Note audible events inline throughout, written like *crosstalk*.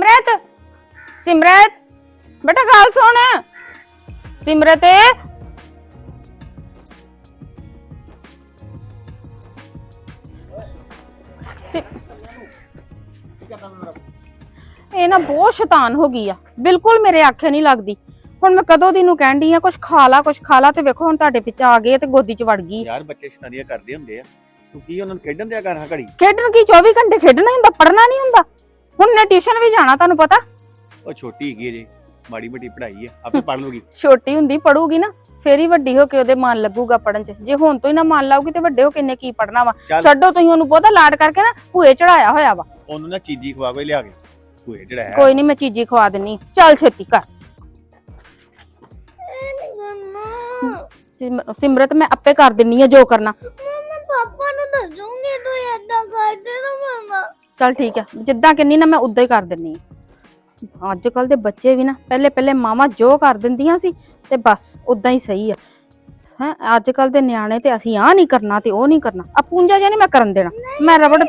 ਸਿਮਰਤ? ਸਿਮਰਤ? ਬੇਟਾ ਗੱਲ ਸੁਣ। ਸਿਮਰਤ ਸਿ- ਇਹ ਨਾ ਬਹੁਤ ਸ਼ੈਤਾਨ ਹੋ ਗਈ ਆ। ਬਿਲਕੁਲ ਮੇਰੇ ਆਖੇ ਨਹੀਂ ਲੱਗਦੀ। ਹੁਣ ਮੈਂ ਕਦੋਂ ਦੀ ਨੂੰ ਕਹਿਣ ਆ ਕੁਝ ਖਾ ਲਾ ਕੁਝ ਖਾ ਲਾ ਤੇ ਵੇਖੋ ਹੁਣ ਤੁਹਾਡੇ ਪਿੱਛੇ ਆ ਗਏ ਤੇ ਗੋਦੀ 'ਚ ਵੜ ਗਈ। ਯਾਰ ਬੱਚੇ ਸ਼ਤਾਨੀਆਂ ਕਰਦੇ ਹੁੰਦੇ ਆ। ਤੂੰ ਕੀ ਉਹਨਾਂ ਨੂੰ ਖੇਡਣ ਦਿਆ ਕਰ ਹਾਂ ਘੜੀ? ਖੇਡਣ ਕੀ 24 ਘੰਟੇ ਖੇਡਣਾ ਹੀ ਹੁੰਦਾ ਪੜਨਾ ਨਹੀਂ ਹੁੰਦਾ? ਹੁਣ ਨੇ ਟਿਊਸ਼ਨ ਵੀ ਜਾਣਾ ਤੁਹਾਨੂੰ ਪਤਾ। ਉਹ ਛੋਟੀ ਹੈਗੀ ਹੈ ਜੇ ਮਾੜੀ ਮੋਟੀ ਪੜ੍ਹਾਈ ਹੈ ਆਪੇ ਪੜ੍ਹ ਲੂਗੀ। *laughs* ਛੋਟੀ ਹੁੰਦੀ ਪੜੂਗੀ ਨਾ ਫੇਰ ਹੀ ਵੱਡੀ ਹੋ ਕੇ ਉਹਦੇ ਮਨ ਲੱਗੂਗਾ ਪੜਨ 'ਚ। ਜੇ ਹੁਣ ਤੋਂ ਹੀ ਨਾ ਮਨ ਲਾਊਗੀ ਤੇ ਵੱਡੇ ਹੋ ਕੇ ਇਹਨੇ ਕੀ ਪੜਨਾ ਵਾ? ਚੱਲ। ਛੱਡੋ ਤੁਸੀਂ ਉਹਨੂੰ ਬਹੁਤਾ ਲਾਡ ਕਰਕੇ ਨਾ ਭੂਏ ਚੜਾਇਆ ਹੋਇਆ ਵਾ। ਉਹਨੂੰ ਨਾ ਚੀਜੀ ਖਵਾ ਕੇ ਲਿਆ ਕੇ ਭੂਏ ਜਿਹੜਾ ਹੈ ਕੋਈ ਨਹੀਂ ਮੈਂ ਚੀਜ਼ੀ ਖਵਾ ਦਿੰਨੀ। ਚੱਲ ਛੇਤੀ ਕਰ। ਸਿਮ- ਸਿਮਰਤ ਮੈਂ ਆਪੇ ਕਰ ਦਿੰਨੀ ਆ ਜੋ ਕਰਨਾ। ਮੈਂ ਪਾਪਾ ਨੂੰ ਦੱਸੂਗੀ ਤੂੰ ਏਦਾਂ ਕਰਦੇ ਨਾ ਮਮਾ ਚੱਲ ਠੀਕ ਆ ਜਿੱਦਾਂ ਕਿੰਨੀ ਨਾ ਮੈਂ ਉਦਾਂ ਹੀ ਕਰ ਦਿੰਨੀ ਆ। ਅੱਜ ਕੱਲ ਦੇ ਬੱਚੇ ਵੀ ਨਾ ਪਹਿਲੇ ਪਹਿਲੇ ਮਾਵਾਂ ਜੋ ਕਰ ਦਿੰਦੀਆਂ ਸੀ ਤੇ ਬਸ ਉਦਾਂ ਹੀ ਸਹੀ ਆ। ਹੈ ਅੱਜ ਕੱਲ ਦੇ ਨਿਆਣੇ ਤੇ ਅਸੀਂ ਆ ਨਹੀਂ ਕਰਨਾ ਤੇ ਉਹ ਨਹੀਂ ਕਰਨਾ। ਆ ਪੂੰਜਾ ਜਿਹਾ ਨਹੀਂ ਮੈਂ ਕਰਨ ਦੇਣਾ। ਮੈਂ ਰਬੜ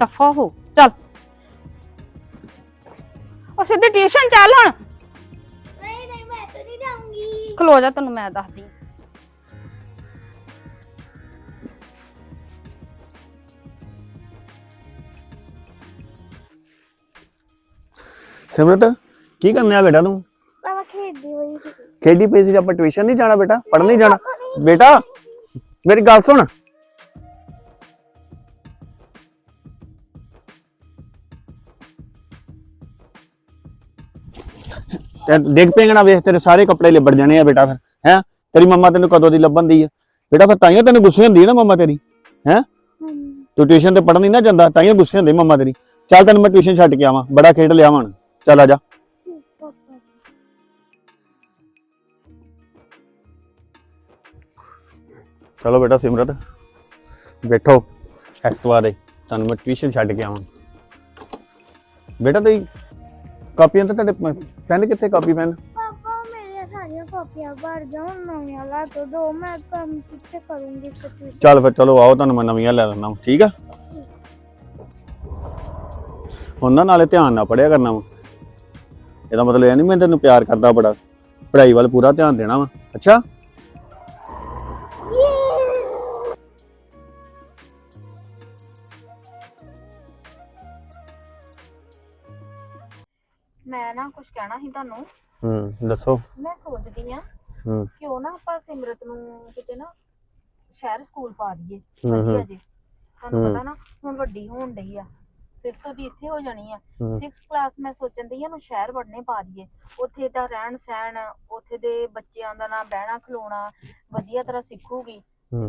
ਦਫਾ ਹੋ ਚੱਲ। ਉਹ ਸਿੱਧੀ ਟਿਊਸ਼ਨ ਚੱਲ ਹੁਣ। ਨਹੀਂ ਨਹੀਂ ਮੈਂ ਤਾਂ ਨਹੀਂ ਜਾਊਂਗੀ। ਖਲੋ ਜਾ ਤੈਨੂੰ ਮੈਂ ਦੱਸਦੀ। ਸਿਮਰਤ ਕੀ ਕਰਨਿਆ ਬੇਟਾ ਤੂੰ? ਪਾਪਾ ਖੇਡਦੀ ਹੋਈ ਸੀ। ਖੇਡੀ ਪਈ ਸੀ ਆਪਾਂ ਟਿਊਸ਼ਨ ਨਹੀਂ ਜਾਣਾ ਬੇਟਾ? ਪੜ੍ਹਨ ਨਹੀਂ ਜਾਣਾ? ਬੇਟਾ ਮੇਰੀ ਗੱਲ ਸੁਣ। ਤੇ ਦੇਖ ਪੇਂਗਣਾ ਵੇਖ ਤੇਰੇ ਸਾਰੇ ਕੱਪੜੇ ਲਿਬੜ ਜਾਣੇ ਆ ਬੇਟਾ ਫਿਰ ਹੈ? ਤੇਰੀ ਮੰਮਾ ਤੈਨੂੰ ਕਦੋਂ ਦੀ ਲੱਭਣ ਦੀ ਆ? ਬੇਟਾ ਫਿਰ ਤਾਈਓ ਤੈਨੂੰ ਗੁੱਸੇ ਹੁੰਦੀ ਹੈ ਨਾ ਮੰਮਾ ਤੇਰੀ ਤੂੰ ਟਿਊਸ਼ਨ ਤੇ ਪੜ੍ਹਨ ਨਹੀਂ ਨਾ ਜਾਂਦਾ ਤਾਈਓ ਗੁੱਸੇ ਹੁੰਦੀ ਮੰਮਾ ਤੇਰੀ। ਚੱਲ ਤੈਨੂੰ ਮੈਂ ਟਿਊਸ਼ਨ ਛੱਡ ਕੇ ਆਵਾਂ ਬੜਾ ਖੇਡ ਲਿਆ ਹੁਣ। ਚੱਲ ਆ ਜਾ। ਚਲੋ ਬੇਟਾ ਸਿਮਰਤ ਬੈਠੋ ਦੇ ਤੁਹਾਨੂੰ ਮੈਂ ਟਿਊਸ਼ਨ ਛੱਡ ਕੇ ਆਵਾਂ। ਬੇਟਾ ਤੁਸੀਂ ਕਾਪੀਆਂ ਤਾਂ ਤੁਹਾਡੇ ਪੈਨ ਕਿੱਥੇ ਕਾਪੀ ਪੈਨ ਪਾਪਾ ਮੇਰੀਆਂ ਸਾਰੀਆਂ ਕਾਪੀਆਂ ਭਰ ਜਾਣ ਨਵੀਆਂ ਲਾ ਦੋ ਦੋ ਮੈਂ ਕੰਮ ਕਿੱਥੇ ਕਰੂੰਗੀ ਫਿਰ ਚੱਲ ਫਿਰ ਚਲੋ ਆਓ ਤੁਹਾਨੂੰ ਮੈਂ ਨਵੀਆਂ ਲੈ ਦਿੰਦਾ ਵਾਂ, ਠੀਕ ਆ? ਹੁਣ ਨਾ ਨਾਲੇ ਧਿਆਨ ਨਾਲ ਪੜਿਆ ਕਰਨਾ ਵਾ। ਇਹਦਾ ਮਤਲਬ ਇਹ ਨਹੀਂ ਮੈਂ ਤੈਨੂੰ ਪਿਆਰ ਕਰਦਾ ਬੜਾ। ਪੜ੍ਹਾਈ ਵੱਲ ਪੂਰਾ ਧਿਆਨ ਦੇਣਾ ਵਾ। ਅੱਛਾ? ਮੈਂ ਨਾ ਕੁਝ ਕਹਿਣਾ ਸੀ ਤੁਹਾਨੂੰ। ਹੂੰ ਦੱਸੋ। ਮੈਂ ਸੋਚਦੀ ਆ ਹੂੰ। ਕਿਉਂ ਨਾ ਆਪਾਂ ਸਿਮਰਤ ਨੂੰ ਕਿਤੇ ਨਾ ਸ਼ਹਿਰ ਸਕੂਲ ਪਾ ਦਈਏ। ਵਧੀਆ ਜੀ। ਤੁਹਾਨੂੰ। ਪਤਾ ਨਾ ਹੁਣ ਵੱਡੀ ਹੋਣ ਡਈ ਆ। ਫਿਫਥ ਦੀ ਇੱਥੇ ਹੋ ਜਾਣੀ ਆ। ਹੂੰ। 6th ਕਲਾਸ ਮੈਂ ਸੋਚਣ ਦੀ ਆ ਨੂੰ ਸ਼ਹਿਰ ਵੜਨੇ ਪਾ ਦਈਏ। ਉੱਥੇ ਦਾ ਰਹਿਣ ਸਹਿਣ ਉੱਥੇ ਦੇ ਬੱਚਿਆਂ ਦਾ ਨਾ ਬਹਿਣਾ ਖਲੋਣਾ ਵਧੀਆ ਤਰ੍ਹਾਂ ਸਿੱਖੂਗੀ।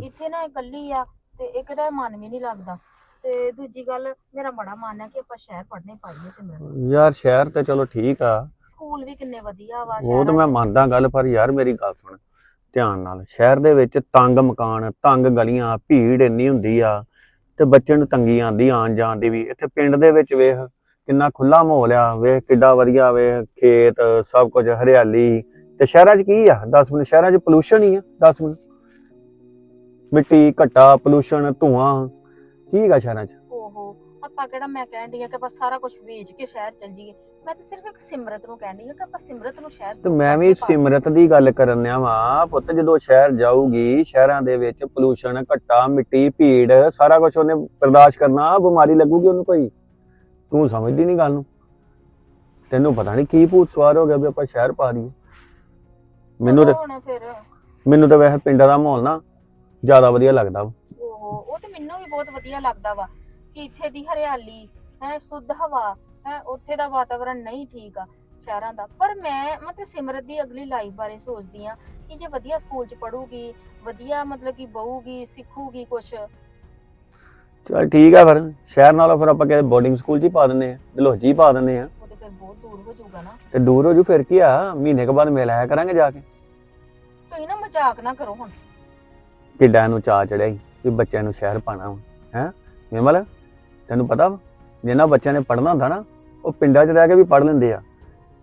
ਇੱਥੇ ਨਾ ਇਕੱਲੀ ਆ ਤੇ ਇੱਕ ਦਾ ਮਨ ਵੀ ਨਹੀਂ ਲੱਗਦਾ। ਤੇ ਦੂਜੀ ਗੱਲ ਮੇਰਾ ਬੜਾ ਮਨ ਹੈ ਕਿ ਆਪਾਂ ਸ਼ਹਿਰ ਪੜ੍ਹਨੇ ਪਾਈਏ ਸਿਮਰਨ। ਯਾਰ ਸ਼ਹਿਰ ਤੇ ਚਲੋ ਠੀਕ ਆ। ਸਕੂਲ ਵੀ ਕਿੰਨੇ ਵਧੀਆ ਵਾ ਉਹ ਤਾਂ ਮੈਂ। ਮੰਨਦਾ ਗੱਲ ਪਰ ਯਾਰ ਮੇਰੀ ਗੱਲ ਸੁਣ। ਧਿਆਨ ਨਾਲ ਸ਼ਹਿਰ ਦੇ ਵਿੱਚ ਤੰਗ ਮਕਾਨ ਤੰਗ ਗਲੀਆਂ ਭੀੜ ਇੰਨੀ ਹੁੰਦੀ ਆ। ਤੇ ਬੱਚੇ ਨੂੰ ਤੰਗੀ ਆਂਦੀ ਆਣ ਜਾਣ ਦੀ ਵੀ। ਇੱਥੇ ਪਿੰਡ ਦੇ ਵਿੱਚ ਵੇਖ ਕਿੰਨਾ ਖੁੱਲਾ ਮਾਹੌਲ ਆ, ਵੇਖ ਕਿੱਡਾ ਵਧੀਆ ਵੇਖ ਖੇਤ, ਸਭ ਕੁਝ ਹਰਿਆਲੀ। ਤੇ ਸ਼ਹਿਰਾਂ 'ਚ ਕੀ ਆ? 10 ਮਿੰਟ ਸ਼ਹਿਰਾਂ 'ਚ ਪੋਲੂਸ਼ਨ ਹੀ ਆ 10 ਮਿੰਟ ਮਿੱਟੀ, ਘੱਟਾ ਪੋਲੂਸ਼ਨ ਧੂਆਂ, ਕੀ ਹੈਗਾ ਸ਼ਹਿਰਾਂ 'ਚ? ਓਹੋ। ਆਪਾਂ ਕਿਹੜਾ ਮੈਂ ਕਹਿਣ ਡਈ ਆ ਕਿ ਆਪਾਂ ਸਾਰਾ ਕੁਝ ਵੇਚ ਕੇ ਸ਼ਹਿਰ ਚੱਲ ਜਾਈਏ। ਮੈਂ ਤਾਂ ਸਿਰਫ ਇੱਕ ਸਿਮਰਤ ਨੂੰ ਕਹਿਣ ਡਈ ਆ ਕਿ ਆਪਾਂ ਸਿਮਰਤ ਨੂੰ ਸ਼ਹਿਰ ਤੇ ਮੈਂ ਵੀ ਸਿਮਰਤ ਦੀ ਗੱਲ ਕਰਨ ਆ ਵਾਂ। ਪੁੱਤ ਜਦੋਂ ਸ਼ਹਿਰ ਜਾਊਗੀ ਸ਼ਹਿਰਾਂ ਦੇ ਵਿੱਚ ਪੋਲੂਸ਼ਨ ਘੱਟਾ ਮਿੱਟੀ ਭੀੜ ਸਾਰਾ ਕੁਝ ਉਹਨੇ ਬਰਦਾਸ਼ਤ ਕਰਨਾ ਬਿਮਾਰੀ ਲੱਗੂਗੀ ਉਹਨੂੰ ਕੋਈ। ਤੂੰ ਸਮਝਦੀ ਨਹੀਂ ਗੱਲ ਨੂੰ। ਤੈਨੂੰ ਪਤਾ ਨਹੀਂ ਕੀ ਭੂਤ ਸਵਾਰ ਹੋ ਗਿਆ ਵੀ ਆਪਾਂ ਸ਼ਹਿਰ ਪਾ ਦਈਏ। ਮੈਨੂੰ ਤੇ ਹੁਣ ਫਿਰ। ਮੈਨੂੰ ਤਾਂ ਵੈਸੇ ਪਿੰਡਾਂ ਦਾ ਮਾਹੌਲ ਨਾ ਜ਼ਿਆਦਾ ਵਧੀਆ ਲੱਗਦਾ ਵਾ। ਓਹੋ ਉਹ ਤੇ ਮੈਨੂੰ ਵੀ ਬਹੁਤ ਵਧੀਆ ਲੱਗਦਾ ਵਾ। ਕਿ ਇੱਥੇ ਦੀ ਹਰਿਆਲੀ ਹੈ ਸ਼ੁੱਧ ਹਵਾ ਹੈ ਉੱਥੇ ਦਾ ਵਾਤਾਵਰਣ ਨਹੀਂ ਠੀਕ ਆ ਸ਼ਹਿਰਾਂ ਦਾ। ਪਰ ਮੈਂ ਮਤਲਬ ਸਿਮਰਤ ਦੀ ਅਗਲੀ ਲਾਈਫ ਬਾਰੇ ਸੋਚਦੀ ਆ ਕਿ ਜੇ ਵਧੀਆ ਸਕੂਲ ਚ ਪੜੂਗੀ ਵਧੀਆ ਮਤਲਬ ਕਿ ਬਹੂਗੀ ਸਿੱਖੂਗੀ ਕੁਛ। ਚੱਲ ਠੀਕ ਆ ਫਿਰ ਸ਼ਹਿਰ ਨਾਲੋਂ ਫਿਰ ਆਪਾਂ ਕਿਤੇ ਬੋਰਡਿੰਗ ਸਕੂਲ 'ਚ ਹੀ ਪਾ ਦਿੰਨੇ ਆ ਦਲੋਜੀ ਪਾ ਦਿੰਨੇ ਆ। ਉਹ ਤੇ ਫਿਰ ਬਹੁਤ ਦੂਰ ਹੋ ਜਾਊਗਾ ਨਾ। ਤੇ ਦੂਰ ਹੋ ਜੂ ਫਿਰ ਕੀ ਆ ਮਹੀਨੇ ਕੁ ਬਾਅਦ ਮਿਲ ਆਇਆ ਕਰਾਂਗੇ ਜਾ ਕੇ। ਤੁਸੀਂ ਨਾ ਮਜ਼ਾਕ ਨਾ ਕਰੋ ਹੁਣ। ਕਿੱਡਾ ਨੂੰ ਚਾਅ ਚੜਿਆ ਸੀ ਵੀ ਬੱਚਿਆਂ ਨੂੰ ਸ਼ਹਿਰ ਪਾਣਾ ਹੈ ਵਿਮਲ? ਤੈਨੂੰ ਪਤਾ ਵਾ ਜਿਨ੍ਹਾਂ ਬੱਚਿਆਂ ਨੇ ਪੜ੍ਹਨਾ ਹੁੰਦਾ ਨਾ, ਉਹ ਪਿੰਡਾਂ 'ਚ ਰਹਿ ਕੇ ਵੀ ਪੜ੍ਹ ਲੈਂਦੇ ਆ।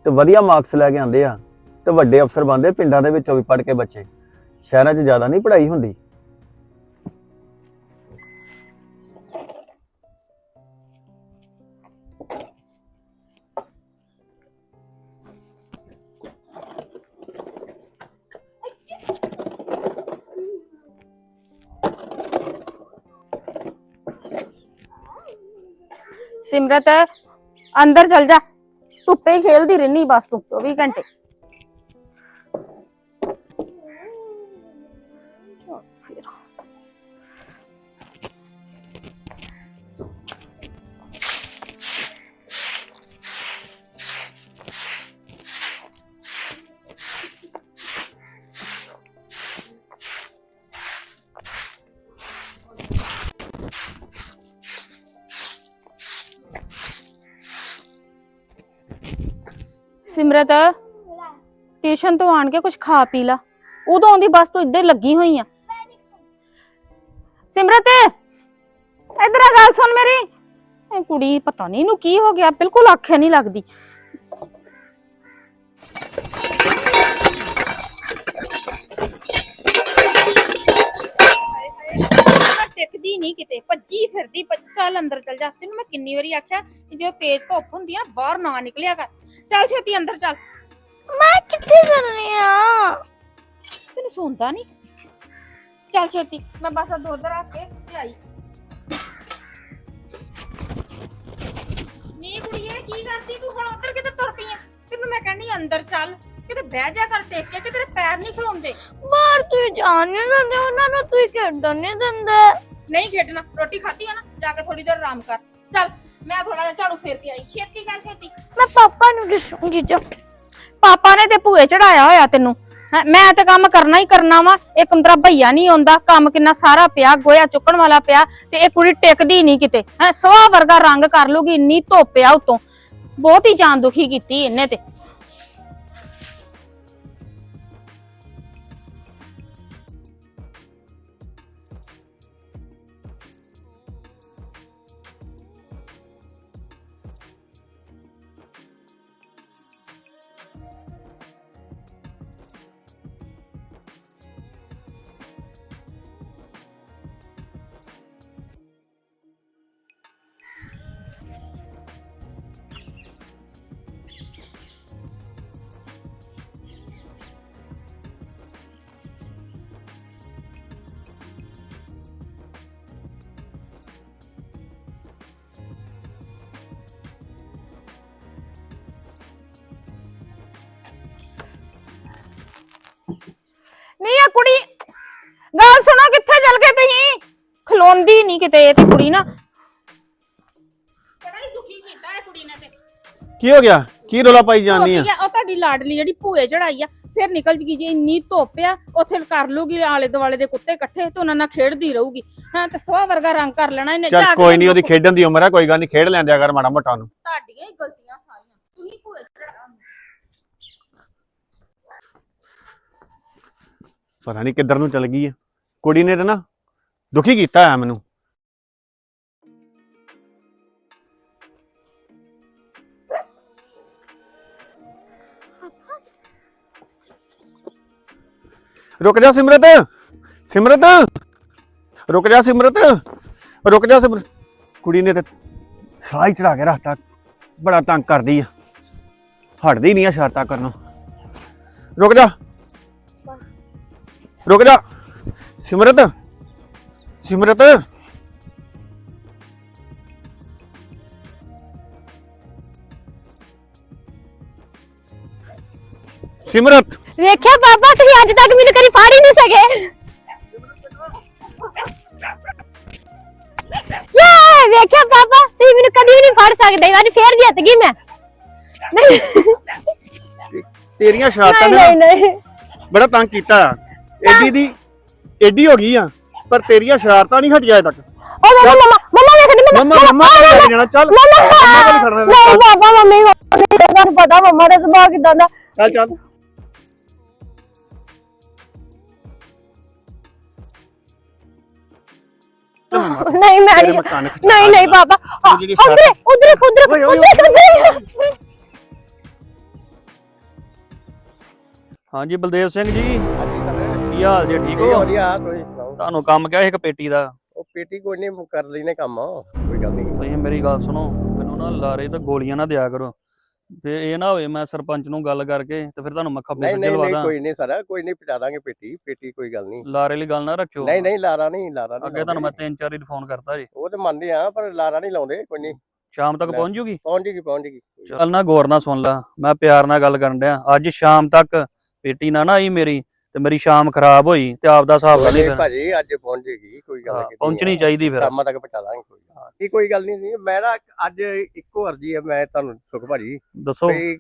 ਤੇ ਵਧੀਆ ਮਾਰਕਸ ਲੈ ਕੇ ਆਉਂਦੇ ਆ, ਤੇ ਵੱਡੇ ਅਫਸਰ ਬਣਦੇ ਪਿੰਡਾਂ ਦੇ ਵਿੱਚੋਂ ਵੀ ਪੜ੍ਹ ਕੇ ਬੱਚੇ। ਸ਼ਹਿਰਾਂ 'ਚ ਜ਼ਿਆਦਾ ਨਹੀਂ ਪੜ੍ਹਾਈ ਹੁੰਦੀ। ਸਿਮਰਤ ਅੰਦਰ ਚਲ ਜਾ। ਧੁੱਪੇ ਹੀ ਖੇਲਦੀ ਰਹਿਨੀ ਬਸ ਤੂੰ 24 ਘੰਟੇ। ਸਿਮਰਤ, ਟਿਊਸ਼ਨ ਤੋਂ ਆਣ ਕੇ ਕੁਝ ਖਾ ਪੀ ਲਾ। ਉਦੋਂ ਆਉਂਦੀ ਬਸ ਤੂੰ ਇੱਧਰ ਲੱਗੀ ਹੋਈ ਆ। ਸਿਮਰਤ, ਇੱਧਰ ਆ ਗੱਲ ਸੁਣ ਮੇਰੀ। ਇਹ ਕੁੜੀ ਪਤਾ ਨਹੀਂ ਇਹਨੂੰ ਕੀ ਹੋ ਗਿਆ, ਬਿਲਕੁਲ ਆਖੇ ਨਹੀਂ ਲੱਗਦੀ। ਟਿਕਦੀ ਨਹੀਂ ਕਿਤੇ, ਭੱਜੀ ਫਿਰਦੀ, ਚੱਲ ਅੰਦਰ ਚੱਲ ਜਾ। ਤੈਨੂੰ ਮੈਂ ਕਿੰਨੀ ਵਾਰੀ ਆਖਿਆ ਜੇ ਤੇਜ਼ ਧੁੱਪ ਹੁੰਦੀ ਆ, ਬਾਹਰ ਨਾ ਨਿਕਲਿਆ ਕਰ। ਚੱਲ ਛੇਤੀ ਅੰਦਰ ਚੱਲ। ਮੈਂ ਕਿੱਥੇ ਚੱਲਨੀ ਆ? ਤੈਨੂੰ ਸੁਣਦਾ ਨਹੀਂ ਚੱਲ ਛੇਤੀ ਮੈਂ ਬਸ ਆ ਦੁੱਧ ਰੱਖ ਕੇ ਤੇ ਆਈ ਨੀ ਕੁੜੀਏ ਕੀ ਕਰਦੀ ਤੂੰ ਹੁਣ? ਉੱਧਰ ਕਿਤੇ ਤੁਰ ਪਈ ਆ? ਤੈਨੂੰ ਮੈਂ ਕਹਿੰਦੀ ਅੰਦਰ ਚੱਲ। ਕਿਤੇ ਬਹਿ ਜਾ ਕਰ ਟੇਕ ਕੇ ਕਿ ਤੇਰੇ ਪੈਰ ਨਹੀਂ ਖਲੋਂਦੇ ਬਾਹਰ ਤੂੰ ਜਾਣ ਨਹੀਂ ਦਿੰਦੇ ਉਹਨਾਂ ਨੂੰ ਤੂੰ ਖੇਡਣ ਨਹੀਂ ਦਿੰਦੇ। ਨਹੀਂ ਖੇਡਣਾ ਰੋਟੀ ਖਾਧੀ ਆ ਨਾ ਜਾ ਕੇ ਥੋੜੀ ਦੇਰ ਆਰਾਮ ਕਰ। ਚੱਲ ਮੈਂ ਥੋੜਾ ਜਿਹਾ ਝਾੜੂ ਫੇਰ ਕੇ ਆਈ। ਛੇਤੀ ਕਰ ਛੇਤੀ। ਮੈਂ ਪਾਪਾ ਨੂੰ ਦੱਸੂਗੀ ਜਾ। ਪਾਪਾ ਨੇ ਤੇ ਭੂਏ ਚੜਾਇਆ ਹੋਇਆ ਤੈਨੂੰ। ਹੈਂ, ਮੈਂ ਤੇ ਕੰਮ ਕਰਨਾ ਹੀ ਕਰਨਾ ਵਾ। ਇਹ ਤੇਰਾ ਭਈਆ ਨਹੀਂ ਆਉਂਦਾ। ਕੰਮ ਕਿੰਨਾ ਸਾਰਾ ਪਿਆ ਗੋਇਆ ਚੁੱਕਣ ਵਾਲਾ ਪਿਆ ਤੇ ਇਹ ਕੁੜੀ ਟਿਕਦੀ ਨਹੀਂ ਕਿਤੇ। ਹੈ ਸਵਾ ਵਰਗਾ ਰੰਗ ਕਰ ਲੂਗੀ ਇੰਨੀ ਧੁੱਪ ਆ ਉਤੋਂ। ਬਹੁਤ ਹੀ ਜਾਨ ਦੁਖੀ ਕੀਤੀ ਇਹਨੇ ਤੇ। ਕੁੜੀ। ਗੱਲ ਸੁਣੋ ਕਿੱਥੇ ਚਲ ਗਏ ਤੁਸੀਂ? ਖਲੋਂਦੀ ਨਹੀਂ ਕਿਤੇ ਇਹ ਤੇ ਕੁੜੀ ਨਾ। ਬੜਾ ਹੀ ਦੁਖੀ ਕੀਤਾ ਇਹ ਕੁੜੀ ਨੇ ਤੇ। ਕੀ ਹੋ ਗਿਆ? ਕੀ ਰੋਲਾ ਪਾਈ ਜਾਂਦੀ ਆ? ਉਹ ਤੁਹਾਡੀ ਲਾਡਲੀ ਜਿਹੜੀ ਭੂਏ ਚੜਾਈ ਆ ਫਿਰ ਨਿਕਲ ਜਗੀ ਜੇ ਇੰਨੀ ਧੁੱਪ ਆ ਉੱਥੇ ਕਰ ਲੂਗੀ ਆਲੇ ਦੁਆਲੇ ਦੇ ਕੁੱਤੇ ਇਕੱਠੇ ਤੇ ਉਹਨਾਂ ਨਾਲ ਖੇਡਦੀ ਰਹੂਗੀ। ਹਾਂ ਤੇ ਸਵਾ ਵਰਗਾ ਰੰਗ ਕਰ ਲੈਣਾ ਇਹਨੇ ਚੱਲ ਜਾ ਕੇ ਕੋਈ ਨਹੀਂ ਉਹਦੀ ਖੇਡਣ ਦੀ ਉਮਰ ਆ ਕੋਈ ਗੱਲ ਨਹੀਂ ਖੇਡ ਲੈਂਦਿਆ ਕਰ ਮਾੜਾ ਮੋਟਾ ਨੂੰ ਤੁਹਾਡੀਆਂ ਹੀ ਗਲਤੀਆਂ ਸਾਰੀਆਂ ਤੁਸੀਂ ਭੂਏ ਚੜਾ ਪਤਾ ਨਹੀਂ ਕਿੱਧਰ ਨੂੰ ਚਲ ਗਈ ਆ। ਕੁੜੀ ਨੇ ਤਾਂ ਨਾ ਦੁਖੀ ਕੀਤਾ ਆ ਮੈਨੂੰ। ਰੁਕ ਜਾ ਸਿਮਰਤ ਸਿਮਰਤ, ਰੁਕ ਜਾ ਸਿਮਰਤ, ਰੁਕ ਜਾ ਸਿਮਰਤ। ਕੁੜੀ ਨੇ ਤੇ ਸਾਹ ਹੀ ਚੜਾ ਕੇ ਰੱਖਤਾ, ਬੜਾ ਤੰਗ ਕਰਦੀ ਆ। ਹਟਦੀ ਨਹੀਂ ਆ ਸ਼ਰਤਾਂ ਕਰਨੋਂ ਰੁਕ ਜਾ। ਰੁਕ ਜਾ। ਸਿਮਰਤ ਸਿਮਰਤ। ਸਿਮਰਤ। ਵੇਖਿਆ ਪਾਪਾ ਤੁਸੀਂ ਅੱਜ ਤੱਕ ਮੈਨੂੰ ਕਦੀ ਫਾੜ ਹੀ ਨਹੀਂ ਸਕੇ। ਯੇ ਵੇਖਿਆ ਪਾਪਾ ਤੁਸੀਂ ਮੈਨੂੰ ਕਦੀ ਵੀ ਨਹੀਂ ਫੜ ਸਕਦੇ। ਅੱਜ ਫੇਰ ਜਿੱਤ ਗਈ ਮੈਂ। ਨਹੀਂ ਤੇਰੀਆਂ ਸ਼ਰਾਰਤਾਂ ਨੇ ਨਹੀਂ ਨਾ ਨਹੀਂ। ਬੜਾ ਤੰਗ ਕੀਤਾ। ਆ ਐਡੀ ਦੀ ਐਡੀ ਹੋ ਗਈ ਆ ਪਰ ਤੇਰੀਆਂ ਸ਼ਰਾਰਤਾਂ ਨਹੀਂ ਹਟੀਆਂ ਅਜੇ ਤੱਕ। ਓ ਮਮਾ ਮਮਾ ਮਮਾ ਵੇਖਦੀ ਮੰਮਾ ਮੰਮਾ ਲੈ ਜਾਣਾ। ਚੱਲ। ਮੰਮਾ ਕੋਲ ਮਮਾ ਖੜਨਾ ਨਹੀਂ ਪਾਪਾ ਮੰਮੀ ਮੰਮੀ ਤੁਹਾਨੂੰ ਪਤਾ ਮੰਮਾ ਦਾ ਸੁਭਾਅ ਕਿਦਾਂ ਦਾ। ਚੱਲ ਚੱਲ। ਨਹੀਂ ਮੈਂ ਨਹੀਂ ਨਹੀਂ ਨਹੀਂ ਜਿਹੜੀ ਉਧਰ ਉਧਰ ਉਧਰ। ਹਾਂਜੀ ਬਲਦੇਵ ਸਿੰਘ ਜੀ। ਕੀ ਹਾਲ ਜੀ ਠੀਕ ਹੋ? ਵਧੀਆ ਤੁਸੀਂ ਸੁਣਾਓ? ਤੁਹਾਨੂੰ ਕੰਮ ਕਿਹਾ ਸੀ ਇੱਕ ਪੇਟੀ ਦਾ? ਉਹ ਪੇਟੀ ਕੋਈ ਨਹੀਂ ਕਰ ਲੈਨੇ ਕੰਮ। ਕੋਈ ਗੱਲ ਨਹੀਂ ਤੁਸੀਂ ਮੇਰੀ ਗੱਲ ਸੁਣੋ ਮੈਨੂੰ ਨਾ ਲਾਰੇ ਤਾਂ ਗੋਲੀਆਂ ਨਾ ਦਿਆ ਕਰੋ। ਤੇ ਇਹ ਨਾ ਹੋਵੇ ਮੈਂ ਸਰਪੰਚ ਨੂੰ ਗੱਲ ਕਰਕੇ ਤੇ ਫਿਰ ਤੁਹਾਨੂੰ ਮੈਂ ਖੱਬੇ ਨਹੀਂ ਸੱਜੇ ਨਹੀਂ ਦਾਂ ਕੋਈ ਨਹੀਂ ਸਰ ਕੋਈ ਨਹੀਂ ਪਹੁੰਚਾ ਦਾਂਗੇ ਪੇਟੀ ਪੇਟੀ ਕੋਈ ਗੱਲ ਨਹੀਂ ਲਾਰੇ ਲਈ ਗੱਲ ਨਾ ਰੱਖਿਓ। ਨਹੀਂ ਨਹੀਂ ਲਾਰਾ ਨਹੀਂ ਲਾਰਾ ਨਹੀਂ ਅੱਗੇ ਤੁਹਾਨੂੰ ਮੈਂ ਤਿੰਨ ਚਾਰ ਵਾਰੀ ਫੋਨ ਕਰਤਾ ਜੀ। ਉਹ ਤੇ ਮੰਨਦੇ ਆ ਪਰ ਲਾਰਾ ਨਹੀਂ ਲਾਉਂਦੇ ਕੋਈ ਨਹੀਂ ਸ਼ਾਮ ਤੱਕ। ਪਹੁੰਚ ਜੂਗੀ? ਪਹੁੰਚ ਜੇਗੀ ਪਹੁੰਚ ਜੇਗੀ ਚੱਲ ਨਾ ਗੌਰ ਨਾਲ ਸੁਣ ਲਾ ਮੈਂ ਪਿਆਰ ਨਾਲ ਗੱਲ ਕਰਨ ਡਿਆ। ਅੱਜ ਸ਼ਾਮ ਤੱਕ ਪੇਟੀ ਨਾ ਨਾ ਆਈ ਮੇਰੀ। ਤੇ ਮੇਰੀ ਸ਼ਾਮ ਖਰਾਬ ਹੋਈ ਤੇ ਆਪਦਾ ਹਿਸਾਬ ਲਾ ਲਈ ਨਹੀਂ ਫਿਰ ਭਾਜੀ ਅੱਜ ਪਹੁੰਚ ਜੇਗੀ ਕੋਈ ਗੱਲ ਹਾਂ, ਨਹੀਂ। ਪਹੁੰਚਣੀ ਚਾਹੀਦੀ ਫਿਰ। ਸ਼ਾਮਾਂ ਤੱਕ ਪਹੁੰਚਾ ਦਾਂਗੇ ਕੋਈ ਗੱਲ ਨੀ। ਇਹ ਕੋਈ ਗੱਲ ਨਹੀਂ ਮੈਂ ਨਾ ਅੱਜ ਇੱਕੋ ਅਰਜੀ ਹੈ ਮੈਂ ਤੁਹਾਨੂੰ ਸੁਖ ਭਾਜੀ। ਦੱਸੋ। ਵੀ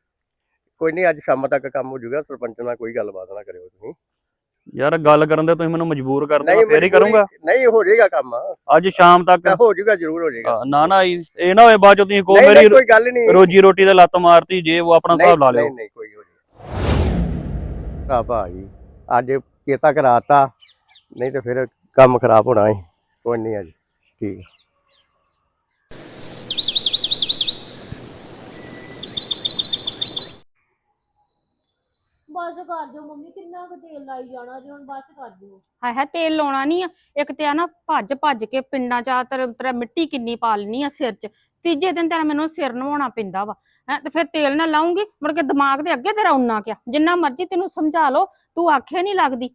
ਕੋਈ ਨਹੀਂ ਅੱਜ ਸ਼ਾਮਾਂ ਤੱਕ ਕੰਮ ਹੋ ਜਾਊਗਾ ਸਰਪੰਚ ਨਾਲ ਕੋਈ ਗੱਲਬਾਤ ਨਾ ਕਰਿਓ ਤੁਸੀਂ। ਯਾਰ ਗੱਲ ਕਰਨ ਦੇ ਤੁਸੀਂ ਮੈਨੂੰ ਮਜਬੂਰ ਕਰ ਨਹੀਂ ਦੇਣਾ ਫੇਰ ਹੀ ਮਜਬੂਰੀ- ਕਰੂੰਗਾ। ਨਹੀਂ ਹੋ ਜਾਏਗਾ ਕੰਮ। ਅੱਜ ਸ਼ਾਮ ਤੱਕ ਤਾਂ ਹੋ ਜਾਊਗਾ ਜ਼ਰੂਰ ਹੋ ਜਾਏਗਾ। ਹਾਂ, ਨਾ ਨਾ ਇਹ ਨਾ ਹੋਏ ਬਾਅਦ ਚ ਤੁਸੀਂ ਕਹੋ ਨਹੀਂ ਮੇਰੀ ਨਹੀਂ ਕੋਈ ਗੱਲ ਨਹੀਂ। ਰੋਜੀ ਰੋਟੀ ਦੇ ਲੱਤ ਮਾਰਤੀ ਜੇ ਉਹ ਆਪਣਾ ਹਿਸਾਬ ਲਾ ਲਿਓ। ਨਹੀਂ ਨਹੀਂ ਕੋਈ ਹੋ ਜਾਏਗਾ। ਆ ਭਾਈ ਅੱਜ ਕੀਤਾ ਕਰਾਤਾ ਨਹੀਂ ਤੇ ਫਿਰ ਕੰਮ ਖਰਾਬ ਹੋਣਾ ਹੈ ਕੋਈ ਨਹੀਂ ਅੱਜ ਠੀਕ ਬਸ ਕਰ ਦਿਓ ਮੰਮੀ ਕਿੰਨਾ ਕੁ ਤੇਲ ਲਾਈ ਜਾਣਾ ਜੇ ਹੁਣ ਬਸ ਕਰ ਦਿਓ। ਹਾਏ ਹਾਏ ਤੇਲ ਲਾਉਣਾ ਨਹੀਂ ਆ। ਇੱਕ ਤੇ ਆ ਨਾ ਭੱਜ ਭੱਜ ਕੇ ਪਿੰਡਾਂ ਚ ਆ ਤੇਰੇ ਤੇਰਾ ਮਿੱਟੀ ਕਿੰਨੀ ਪਾ ਲੈਣੀ ਆ ਸਿਰ 'ਚ। ਤੀਜੇ ਦਿਨ ਤੇਰਾ ਮੈਨੂੰ ਸਿਰ ਨਵਾਉਣਾ ਪੈਂਦਾ ਵਾ। ਹੈ ਤੇ ਫਿਰ ਤੇਲ ਨਾ ਲਾਉਂਗੀ ਮੁੜ ਕੇ ਦਿਮਾਗ ਦੇ ਅੱਗੇ ਤੇਰਾ ਉਨਾ ਕਿਆ। ਜਿੰਨਾ ਮਰਜ਼ੀ ਤੈਨੂੰ ਸਮਝਾ ਲਓ ਤੂੰ ਆਖੇ ਨਹੀਂ ਲੱਗਦੀ।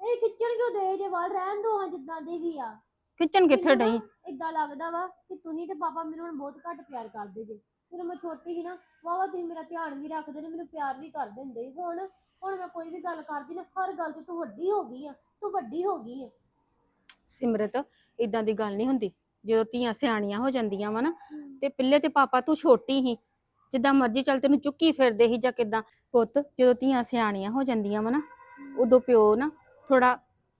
ਇਹ ਖਿੱਚਣ ਕਿਉਂ ਦੇ ਜੇ ਵਾਲ ਰਹਿਣ ਦੋ ਹਾਂ ਜਿੱਦਾਂ ਦੇ ਵੀ ਆ। ਕਿਚਨ ਕਿੱਥੇ ਡਈ? ਇਦਾਂ ਲੱਗਦਾ ਵਾ ਕਿ ਤੁਸੀਂ ਤੇ ਪਾਪਾ ਮੈਨੂੰ ਹੁਣ ਬਹੁਤ ਘੱਟ ਪਿਆਰ ਕਰਦੇ ਜੇ। ਜਦੋਂ ਮੈਂ ਛੋਟੀ ਸੀ ਨਾ ਵਾਵਾ ਤੁਸੀਂ ਮੇਰਾ ਧਿਆਨ ਵੀ ਰੱਖਦੇ ਨੇ ਮੈਨੂੰ ਪਿਆਰ ਵੀ ਕਰਦੇ ਹੁੰਦੇ ਸੀ। ਹੁਣ ਹੁਣ ਮੈਂ ਕੋਈ ਵੀ ਗੱਲ ਕਰਦੀ ਨਾ ਹਰ ਗੱਲ 'ਚ ਤੂੰ ਵੱਡੀ ਹੋ ਗਈ ਆ ਤੂੰ ਵੱਡੀ ਹੋ ਗਈ ਆ। ਸਿਮਰਤ ਇਦਾਂ ਦੀ ਗੱਲ ਨਹੀਂ ਹੁੰਦੀ। ਜਦੋਂ ਧੀਆਂ ਸਿਆਣੀਆਂ ਹੋ ਜਾਂਦੀਆਂ ਵਾ ਨਾ ਤੇ ਪਿੱਲੇ ਤੇ ਪਾਪਾ ਤੂੰ ਛੋਟੀ ਸੀ ਜਿੱਦਾਂ ਮਰਜ਼ੀ ਚੱਲ ਤੈਨੂੰ ਚੁੱਕੀ ਫਿਰਦੇ ਸੀ ਜਾਂ ਕਿਦਾਂ। ਪੁੱਤ ਜਦੋਂ ਧੀਆਂ ਸਿਆਣੀਆਂ ਹੋ ਜਾਂਦੀਆਂ ਵਾ ਨਾ ਉਦੋਂ ਪਿਓ ਨਾ ਥੋੜਾ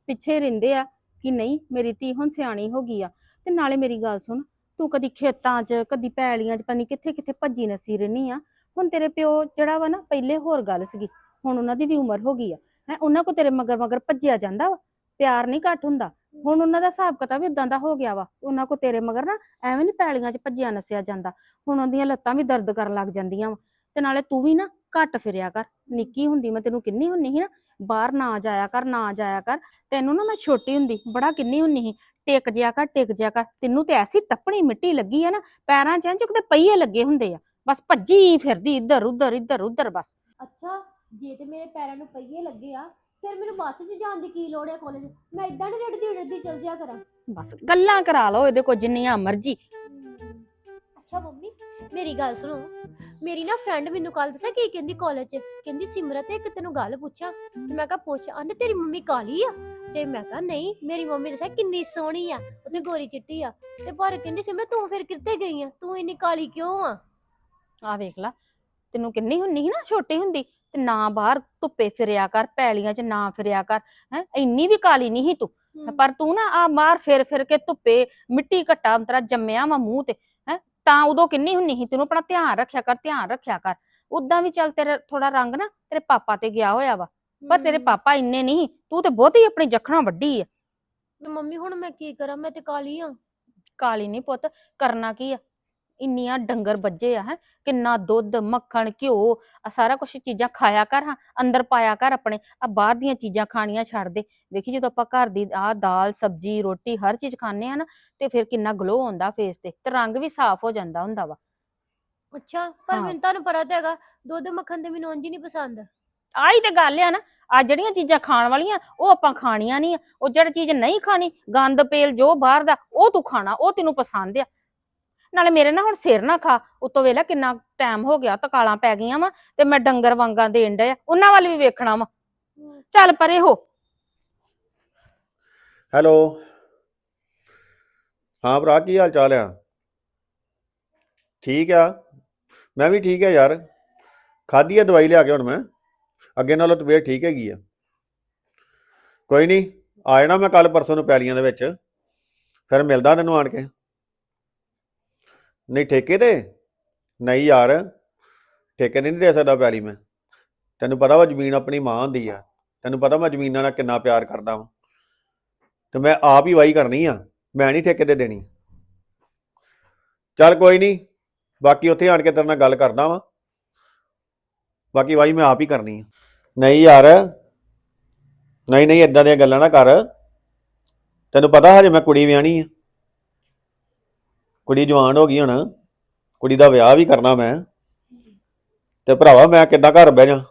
ਪਿੱਛੇ ਰਹਿੰਦੇ ਆ ਕਿ ਨਹੀਂ ਮੇਰੀ ਧੀ ਹੁਣ ਸਿਆਣੀ ਹੋ ਗਈ ਆ। ਤੇ ਨਾਲੇ ਮੇਰੀ ਗੱਲ ਸੁਣ ਤੂੰ ਕਦੀ ਖੇਤਾਂ 'ਚ, ਕਦੀ ਪੈਲੀਆਂ 'ਚ, ਪਤਾ ਕਿੱਥੇ ਕਿੱਥੇ ਭੱਜੀ ਨਸੀ ਰਹਿਨੀ ਆ। ਹੁਣ ਤੇਰੇ ਪਿਓ ਜਿਹੜਾ ਵਾ ਨਾ, ਪਹਿਲੇ ਹੋਰ ਗੱਲ ਸੀਗੀ, ਹੁਣ ਉਹਨਾਂ ਦੀ ਵੀ ਉਮਰ ਹੋ ਗਈ ਆ। ਹੈ, ਉਹਨਾਂ ਕੋ ਤੇਰੇ ਮਗਰ ਮਗਰ ਭੱਜਿਆ ਜਾਂਦਾ ਵਾ, ਪਿਆਰ ਨਹੀਂ ਘੱਟ ਹੁੰਦਾ। ਹੁਣ ਉਹਨਾਂ ਦਾ ਹਿਸਾਬ ਕਿਤਾਬ ਵੀ ਉਦਾਂ ਦਾ ਹੋ ਗਿਆ ਵਾ, ਉਹਨਾਂ ਕੋ ਤੇਰੇ ਮਗਰ ਨਾ ਐਵੇਂ ਨਹੀਂ ਪੈਲੀਆਂ 'ਚ ਭੱਜਿਆ ਨਸਿਆ ਜਾਂਦਾ। ਹੁਣ ਉਹਦੀਆਂ ਲੱਤਾਂ ਵੀ ਦਰਦ ਕਰਨ ਲੱਗ ਜਾਂਦੀਆਂ ਵਾ, ਤੇ ਨਾਲੇ ਤੂੰ ਵੀ ਨਾ ਘੱਟ ਫਿਰਿਆ ਕਰ। ਨਿੱਕੀ ਹੁੰਦੀ ਮੈਂ ਤੈਨੂੰ ਕਿੰਨੀ ਹੁੰਨੀ ਸੀ ਨਾ, ਬਾਹਰ ਨਾ ਜਾਇਆ ਕਰ, ਨਾ ਜਾਇਆ ਕਰ। ਤੈਨੂੰ ਨਾ ਮੈਂ ਛੋਟੀ ਹੁੰਦੀ, ਬੜਾ ਕਿੰਨੀ ਹੁੰਨੀ ਸੀ। ਟਿਕ ਜਿਆ ਕਰ ਟਿਕ ਜਿਆ ਕਰ। ਤੈਨੂੰ ਤੇ ਐਸੀ ਟੱਪਣੀ ਮਿੱਟੀ ਲੱਗੀ ਆ ਨਾ ਪੈਰਾਂ 'ਚ ਇੰਜ ਕਿਤੇ ਪਹੀਏ ਲੱਗੇ ਹੁੰਦੇ ਆ। ਬਸ ਭੱਜੀ ਫਿਰਦੀ ਇੱਧਰ ਉੱਧਰ ਇੱਧਰ ਉੱਧਰ ਬਸ। ਅੱਛਾ ਜੇ ਤੇ ਮੇਰੇ ਪੈਰਾਂ ਨੂੰ ਪਈਏ ਲੱਗੇ ਆ ਫਿਰ ਮੈਨੂੰ ਬੱਸ 'ਚ ਜਾਣ ਦੀ ਕੀ ਲੋੜ ਹੈ ਕਾਲਜ ਮੈਂ ਇਦਾਂ ਨਹੀਂ ਰੜਦੀ ਰੜਦੀ ਚੱਲ ਜਿਆ ਕਰਾਂ। ਬਸ ਗੱਲਾਂ ਕਰਾ ਲਓ ਇਹਦੇ ਕੋਲ ਜਿੰਨੀਆਂ ਮਰਜ਼ੀ। ਅੱਛਾ ਮੰਮੀ ਮੇਰੀ ਗੱਲ ਸੁਣੋ। ਮੇਰੀ ਨਾ ਫਰੈਂਡ ਮੈਨੂੰ ਕੱਲ ਦੱਸਿਆ ਕੀ ਕਹਿੰਦੀ ਕਾਲਜ 'ਚ ਕਹਿੰਦੀ ਸਿਮਰਤ ਇੱਕ ਤੈਨੂੰ ਗੱਲ ਪੁੱਛਾਂ। ਤੇ ਮੈਂ ਕਿਹਾ ਪੁੱਛ ਆਂਦੇ ਤੇਰੀ ਮੰਮੀ ਕਾਲੀ ਆ? ਤੇ ਮੈਂ ਕਿਹਾ ਨਹੀਂ ਮੇਰੀ ਮੰਮੀ ਦੱਸਿਆ ਕਿੰਨੀ ਸੋਹਣੀ ਆ ਉਹ ਤੇ ਗੋਰੀ ਚਿੱਟੀ ਆ। ਤੇ ਪਰ ਕਹਿੰਦੀ ਸਿਮਰਤ ਤੂੰ ਫਿਰ ਕਿੱਥੇ ਗਈ ਆ? ਤੂੰ ਇੰਨੀ ਕਾਲੀ ਕਿਉਂ ਆ? ਆ ਵੇਖ ਲਾ ਤੈਨੂੰ ਕਿੰਨੀ ਹੁੰਨੀ ਸੀ ਨਾ ਛੋਟੀ ਹੁੰਦੀ ਤੇ ਨਾ ਬਾਹਰ ਧੁੱਪੇ ਫਿਰਿਆ ਕਰ ਪੈਲੀਆਂ 'ਚ ਨਾ ਫਿਰਿਆ ਕਰ ਹੈ ਇੰਨੀ ਵੀ ਕਾਲੀ ਨਹੀਂ ਸੀ ਤੂੰ। ਪਰ ਤੂੰ ਨਾ ਆ ਬਾਹਰ ਫਿਰ ਫਿਰ ਕੇ ਧੁੱਪੇ ਮਿੱਟੀ ਘੱਟਾ ਅੰਤਰਾ ਜੰਮਿਆ ਵਾ ਮੂੰਹ ਤੇ। ਤਾਂ ਉਦੋਂ ਕਿੰਨੀ ਹੁੰਨੀ ਸੀ? ਤੈਨੂੰ ਆਪਣਾ ਧਿਆਨ ਰੱਖਿਆ ਕਰ ਧਿਆਨ ਰੱਖਿਆ ਕਰ। ਉਦਾਂ ਵੀ ਚੱਲ ਤੇਰਾ ਥੋੜਾ ਰੰਗ ਨਾ ਤੇਰੇ ਪਾਪਾ ਤੇ ਗਿਆ ਹੋਇਆ ਵਾ। ਪਰ ਤੇਰੇ ਹਮ, ਪਾਪਾ ਇੰਨੇ ਨਹੀਂ ਤੂੰ ਤੇ ਬਹੁਤੀ ਆਪਣੀ ਜਖਣਾ ਵੱਡੀ ਆ। ਮੰਮੀ ਹੁਣ ਮੈਂ ਕੀ ਕਰਾਂ? ਮੈਂ ਤੇ ਕਾਲੀ ਆ। ਕਾਲੀ ਨਹੀਂ ਪੁੱਤ ਕਰਨਾ ਕੀ ਆ? ਇੰਨੀਆਂ ਡੰਗਰ ਬੱਜੇ ਆ ਹੈ ਕਿੰਨਾ ਦੁੱਧ ਮੱਖਣ ਘਿਓ ਆ ਸਾਰਾ ਕੁਝ ਚੀਜ਼ਾਂ ਖਾਇਆ ਕਰ ਹਾਂ ਅੰਦਰ ਪਾਇਆ ਕਰ ਆਪਣੇ ਆ ਬਾਹਰ ਦੀਆਂ ਚੀਜ਼ਾਂ ਖਾਣੀਆਂ ਛੱਡ ਦੇ। ਵੇਖੀ ਜਦੋਂ ਆਪਾਂ ਘਰ ਦੀ ਆ ਦਾਲ ਸਬਜੀ ਰੋਟੀ ਹਰ ਚੀਜ਼ ਖਾਂਦੇ ਆ ਨਾ ਤੇ ਫਿਰ ਕਿੰਨਾ ਗਲੋ ਆਉਂਦਾ ਫੇਸ ਤੇ ਤੇ ਰੰਗ ਵੀ ਸਾਫ਼ ਹੋ ਜਾਂਦਾ ਹੁੰਦਾ ਵਾ। ਅੱਛਾ ਪਰ ਹਾਂ। ਮੈਨੂੰ ਤੁਹਾਨੂੰ ਪਤਾ ਤਾਂ ਹੈਗਾ ਦੁੱਧ ਮੱਖਣ ਤੇ ਮੈਨੂੰ ਉਂਝ ਹੀ ਨਹੀਂ ਪਸੰਦ। ਆਹੀ ਤੇ ਗੱਲ ਆ ਨਾ ਆ ਜਿਹੜੀਆਂ ਚੀਜ਼ਾਂ ਖਾਣ ਵਾਲੀਆਂ ਉਹ ਆਪਾਂ ਖਾਣੀਆਂ ਨਹੀਂ ਆ ਉਹ ਜਿਹੜੀ ਚੀਜ਼ ਨਹੀਂ ਖਾਣੀ ਗੰਦ ਪੇਲ ਜੋ ਬਾਹਰ ਦਾ ਉਹ ਤੂੰ ਖਾਣਾ ਉਹ ਤੈਨੂੰ ਪਸੰਦ ਆ। ਨਾਲੇ ਮੇਰੇ ਨਾ ਹੁਣ ਸਿਰ ਨਾ ਖਾ ਉਤੋਂ ਵੇਲਾ ਕਿੰਨਾ ਟਾਈਮ ਹੋ ਗਿਆ ਤਕਾਲਾਂ ਪੈ ਗਈਆਂ ਵਾ ਤੇ ਮੈਂ ਡੰਗਰ ਵਾਂਗਾਂ ਦੇਣ ਡਿਆ ਉਹਨਾਂ ਵੱਲ ਵੀ ਵੇਖਣਾ ਵਾ। ਚੱਲ ਪਰੇ ਹੋ। ਹੈਲੋ। ਹਾਂ ਭਰਾ ਕੀ ਹਾਲ ਚਾਲ ਆ? ਠੀਕ ਆ? ਮੈਂ ਵੀ ਠੀਕ ਆ ਯਾਰ। ਖਾਧੀ ਆ ਦਵਾਈ ਲਿਆ ਕੇ ਹੁਣ ਮੈਂ। ਅੱਗੇ ਨਾਲੋਂ ਤਬੀਅਤ ਠੀਕ ਹੈਗੀ ਆ। ਕੋਈ ਨਹੀਂ ਆ ਜਾਣਾ ਮੈਂ ਕੱਲ ਪਰਸੋਂ ਨੂੰ ਪੈਲੀਆਂ ਦੇ ਵਿੱਚ। ਫਿਰ ਮਿਲਦਾ ਤੈਨੂੰ ਆਣ ਕੇ। ਨਹੀਂ, ਠੇਕੇ ਤੇ? ਨਹੀਂ ਯਾਰ, ਠੇਕੇ ਤੇ ਨਹੀਂ ਦੇ ਸਕਦਾ ਪਿਆਲੀ ਮੈਂ। ਤੈਨੂੰ ਪਤਾ ਵਾ ਜ਼ਮੀਨ ਆਪਣੀ ਮਾਂ ਹੁੰਦੀ ਆ। ਤੈਨੂੰ ਪਤਾ ਮੈਂ ਜ਼ਮੀਨਾਂ ਨਾਲ ਕਿੰਨਾ ਪਿਆਰ ਕਰਦਾ ਵਾਂ। ਤੇ ਮੈਂ ਆਪ ਹੀ ਵਾਹੀ ਕਰਨੀ ਆ। ਮੈਂ ਨਹੀਂ ਠੇਕੇ ਤੇ ਦੇਣੀ। ਚੱਲ ਕੋਈ ਨਹੀਂ, ਬਾਕੀ ਉੱਥੇ ਆਣ ਕੇ ਤੇਰੇ ਨਾਲ ਗੱਲ ਕਰਦਾ ਵਾਂ। ਬਾਕੀ ਵਾਹੀ ਮੈਂ ਆਪ ਹੀ ਕਰਨੀ ਆ। ਨਹੀਂ ਯਾਰ, ਨਹੀਂ ਨਹੀਂ ਇਦਾਂ ਦੀਆਂ ਗੱਲਾਂ ਨਾ ਕਰ। ਤੈਨੂੰ ਪਤਾ ਹਜੇ ਮੈਂ ਕੁੜੀ ਵਿਆਹਣੀ ਆ। ਕੁੜੀ ਜਵਾਨ ਹੋ ਗਈ ਹੁਣ, ਕੁੜੀ ਦਾ ਵਿਆਹ ਵੀ ਕਰਨਾ ਮੈਂ। ਤੇ ਭਰਾਵਾ, ਮੈਂ ਕਿੱਦਾਂ ਘਰ ਬਹਿ ਜਾ?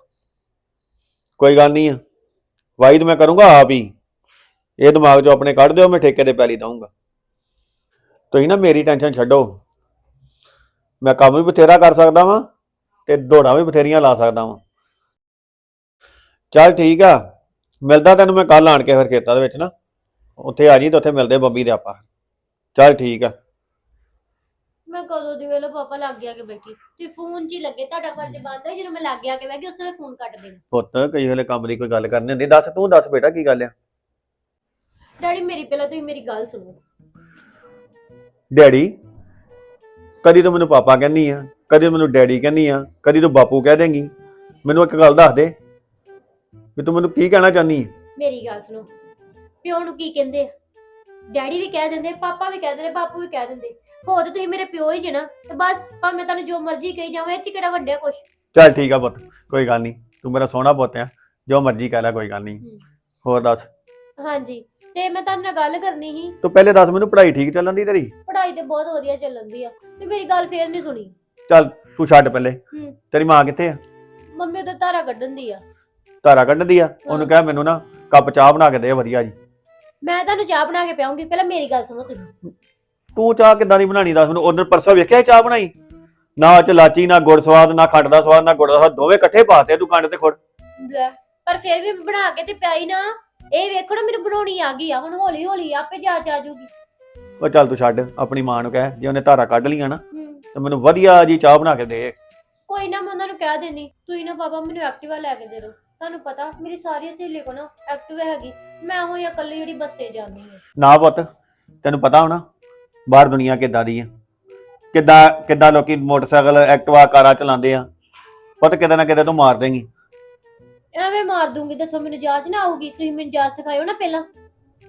ਕੋਈ ਗੱਲ ਨਹੀਂ ਆ। ਵਾਹੀ ਮੈਂ ਕਰੂੰਗਾ ਆਪ ਹੀ। ਇਹ ਦਿਮਾਗ 'ਚੋਂ ਆਪਣੇ ਕੱਢ ਦਿਓ, ਮੈਂ ਠੇਕੇ ਤੇ ਪੈਲੀ ਦਊਂਗਾ। ਤੁਸੀਂ ਨਾ ਮੇਰੀ ਟੈਨਸ਼ਨ ਛੱਡੋ। ਮੈਂ ਕੰਮ ਵੀ ਬਥੇਰਾ ਕਰ ਸਕਦਾ ਵਾਂ ਤੇ ਦੌੜਾਂ ਵੀ ਬਥੇਰੀਆਂ ਲਾ ਸਕਦਾ ਵਾਂ। ਚੱਲ ਠੀਕ ਆ। ਮਿਲਦਾ ਤੈਨੂੰ ਮੈਂ ਕੱਲ ਆਣ ਕੇ ਫਿਰ ਖੇਤਾਂ ਦੇ ਵਿੱਚ ਨਾ। ਉੱਥੇ ਆ ਜੀ ਤੇ ਉੱਥੇ ਮਿਲਦੇ ਬੰਬੀ ਦੇ ਆਪਾਂ। ਚੱਲ ਠੀਕ ਆ। ਮੈਂ ਕਦੋਂ ਦੀ ਵੇਲੇ ਪਾਪਾ ਲੱਗ ਗਿਆ ਕੇ ਬੈਠੀ। ਤੇ ਫੋਨ 'ਚ ਹੀ ਲੱਗੇ ਤੁਹਾਡਾ ਫਰਜ਼ ਬਣਦਾ ਜਦੋਂ ਮੈਂ ਲੱਗ ਗਿਆ ਕੇ ਗਈ ਉਸ ਵੇਲੇ ਫੋਨ ਕੱਟ ਦੇਣਾ। ਪੁੱਤ ਕਈ ਵੇਲੇ ਕੰਮ ਦੀ ਕੋਈ ਗੱਲ ਕਰਨੀ ਹੁੰਦੀ। ਦੱਸ ਤੂੰ ਦੱਸ ਬੇਟਾ ਕੀ ਗੱਲ ਆ? ਡੈਡੀ ਮੇਰੀ ਪਹਿਲਾਂ ਤੁਸੀਂ ਮੇਰੀ ਗੱਲ ਸੁਣੋ। ਡੈਡੀ ਕਦੀ ਤੂੰ ਮੈਨੂੰ ਪਾਪਾ ਕਹਿੰਦੀ ਆ ਕਦੀ ਮੈਨੂੰ ਡੈਡੀ ਕਹਿੰਦੀ ਆ ਕਦੀ ਤੂੰ ਬਾਪੂ ਕਹਿ ਦੇਂਗੀ। ਮੈਨੂੰ ਇੱਕ ਗੱਲ ਦੱਸ ਦੇ ਵੀ ਤੂੰ ਮੈਨੂੰ ਕੀ ਕਹਿਣਾ ਚਾਹਨੀ ਹੈ ਮੇਰੀ ਗੱਲ ਸੁਣੋ ਪਿਓ ਨੂੰ ਕੀ ਕਹਿੰਦੇ ਆ? ਡੈਡੀ ਵੀ ਕਹਿ ਦਿੰਦੇ ਪਾਪਾ ਵੀ ਕਹਿ ਦਿੰਦੇ ਬਾਪੂ ਵੀ ਕਹਿ ਦਿੰਦੇ। ਹੋ ਤੇ ਤੁਸੀਂ ਮੇਰੇ ਪਿਓ ਹੀ ਜੇ ਨਾ ਤੇ ਬਸ ਭਾਵੇਂ ਤੁਹਾਨੂੰ ਜੋ ਮਰਜ਼ੀ ਕਹੀ ਜਾਵਾਂ ਇਹ ਚ ਕਿਹੜਾ ਵੱਡਿਆ ਕੁਛ? ਚੱਲ ਠੀਕ ਆ ਪੁੱਤ ਕੋਈ ਗੱਲ ਨਹੀਂ ਤੂੰ ਮੇਰਾ ਸੋਹਣਾ ਪੁੱਤ ਆ ਜੋ ਮਰਜ਼ੀ ਕਹਿ ਲੈ ਕੋਈ ਗੱਲ ਨਹੀਂ। ਹੂੰ। ਹੋਰ ਦੱਸ? ਹਾਂਜੀ ਤੇ ਮੈਂ ਤੁਹਾਡੇ ਨਾਲ ਗੱਲ ਕਰਨੀ ਸੀ। ਤੂੰ ਪਹਿਲੇ ਦੱਸ ਮੈਨੂੰ ਪੜ੍ਹਾਈ ਠੀਕ ਚੱਲਣ ਦੀ ਤੇਰੀ? ਪੜ੍ਹਾਈ ਤੇ ਬਹੁਤ ਵਧੀਆ ਚੱਲਣ ਦੀ ਆ ਤੇ ਮੇਰੀ ਗੱਲ ਫੇਰ ਨਹੀਂ ਸੁਣੀ। ਚੱਲ ਤੂੰ ਛੱਡ ਪਹਿਲੇ। ਹੂੰ। ਤੇਰੀ ਮਾਂ ਕਿੱਥੇ ਆ? ਮੰਮੀ ਉਹਦਾ ਧਾਰਾ ਕੱਢਣ ਦੀ ਆ। ਧਾਰਾ ਕੱਢਦੀ ਆ? ਉਹਨੂੰ ਕਹਿ ਮੈਨੂੰ ਨਾ ਕੱਪ ਚਾਹ ਬਣਾ ਕੇ ਦੇ ਵਧੀਆ ਜੀ। ਮੈਂ ਤੁਹਾਨੂੰ ਚਾਹ ਬਣਾ ਕੇ ਪਿਆਉਂਗੀ ਪਹਿਲਾਂ ਮੇਰੀ ਗੱਲ ਸੁਣੋ ਤੁਸੀਂ। ਤੂੰ ਚਾਹ ਕਿੱਦਾਂ ਦੀ ਬਣਾਣੀ? ਦੱਸ ਮੈਨੂੰ। ਉਧਰ ਪਰਸੋਂ ਵੇਖਿਆ ਸੀ ਚਾਹ ਬਣਾਈ? ਨਾ ਚ ਲਾਚੀ ਨਾ ਗੁੜ ਸਵਾਦ ਨਾ ਖੰਡ ਦਾ ਸਵਾਦ ਨਾ ਗੁੜ ਦਾ ਸਵਾਦ। ਦੋਵੇਂ ਇਕੱਠੇ ਪਾਤੇ ਤੂੰ ਕੰਡ ਤੇ ਖੁੜ ਲੈ ਪਰ ਫਿਰ ਵੀ ਬਣਾ ਕੇ ਤੇ ਪਿਆਈ ਨਾ। ਇਹ ਵੇਖੋ ਨਾ ਮੈਨੂੰ ਬਣਾਉਣੀ ਆ ਗਈ ਆ। ਹੁਣ ਹੌਲੀ ਹੌਲੀ ਆਪੇ ਜਾਚ ਆ ਜਾਊਗੀ। ਉਹ ਚੱਲ ਤੂੰ ਛੱਡ ਆਪਣੀ ਮਾਂ ਨੂੰ ਕਹਿ। ਜੇ ਉਹਨੇ ਧਾਰਾ ਕੱਢ ਲੀਆਂ ਨਾ ਹੂੰ। ਤੇ ਮੈਨੂੰ ਵਧੀਆ ਜੀ ਚਾਹ ਬਣਾ ਕੇ ਦੇ। ਕੋਈ ਨਾ ਮੈਂ ਉਹਨਾਂ ਨੂੰ ਕਹਿ ਦੇਣੀ ਤੁਸੀਂ ਨਾ ਪਾਪਾ ਮੈਨੂੰ ਐਕਟਿਵਾ ਲੈ ਕੇ ਦੇ ਦਿਓ ਤੁਹਾਨੂੰ ਪਤਾ ਮੇਰੀ ਸਾਰੀ ਸਹੇਲੀ ਕੋ ਨਾ ਐਕਟਿਵਾ ਹੈਗੀ। ਮੈਂ ਉਹ ਇਕੱਲੀ ਜਿਹੜੀ ਬੱਸੇ ਜਾਂਦੀ ਹਾਂ। ਨਾ ਪੁੱਤ ਤੈਨੂੰ ਪਤਾ ਹੋਣਾ ਬਾਹਰ ਦੁਨੀਆ ਕਿੱਦਾਂ ਦੀ ਆ? ਕਿੱਦਾਂ ਕਿੱਦਾਂ ਲੋਕੀ ਮੋਟਰਸਾਈਕਲ ਐਕਟਿਵਾ ਕਾਰਾਂ ਚਲਾਉਂਦੇ ਆ? ਪੁੱਤ ਕਿਤੇ ਨਾ ਕਿਤੇ ਤੂੰ ਮਾਰ ਦੇਂਗੀ। ਐਵੇਂ ਮਾਰ ਦੂੰਗੀ ਦੱਸੋ ਮੈਨੂੰ ਜਾਚ ਨਾ ਆਊਗੀ। ਤੁਸੀਂ ਮੈਨੂੰ ਜਾਚ ਸਿਖਾਇਓ ਨਾ ਪਹਿਲਾਂ।